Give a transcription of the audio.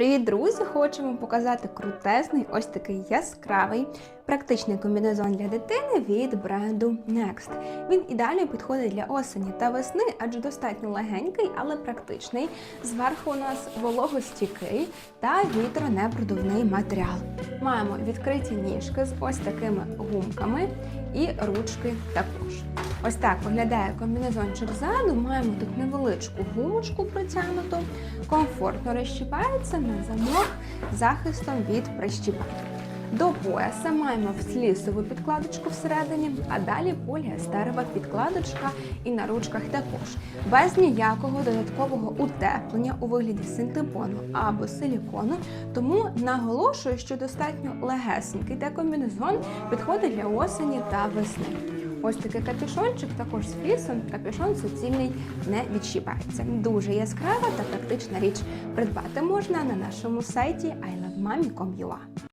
Привіт, друзі! Хочемо показати крутезний, ось такий яскравий, практичний комбінезон для дитини від бренду Next. Він ідеально підходить для осені та весни, адже достатньо легенький, але практичний. Зверху у нас вологостійкий та вітронепродувний матеріал. Маємо відкриті ніжки з ось такими гумками і ручки також. Ось так виглядає комбінезончик ззаду. Маємо тут невеличку гумочку притягнуту, комфортно розщіпається на замок захистом від прищіпань. До пояса маємо флісову підкладочку всередині, а далі поліестерова підкладочка і на ручках також. Без ніякого додаткового утеплення у вигляді синтепону або силікону, тому наголошую, що достатньо легесенький та комбінезон підходить для осені та весни. Ось такий капюшончик, також з флісом, капюшон суцільний не відщіпається. Дуже яскрава та практична річ. Придбати можна на нашому сайті ilovemami.com.ua.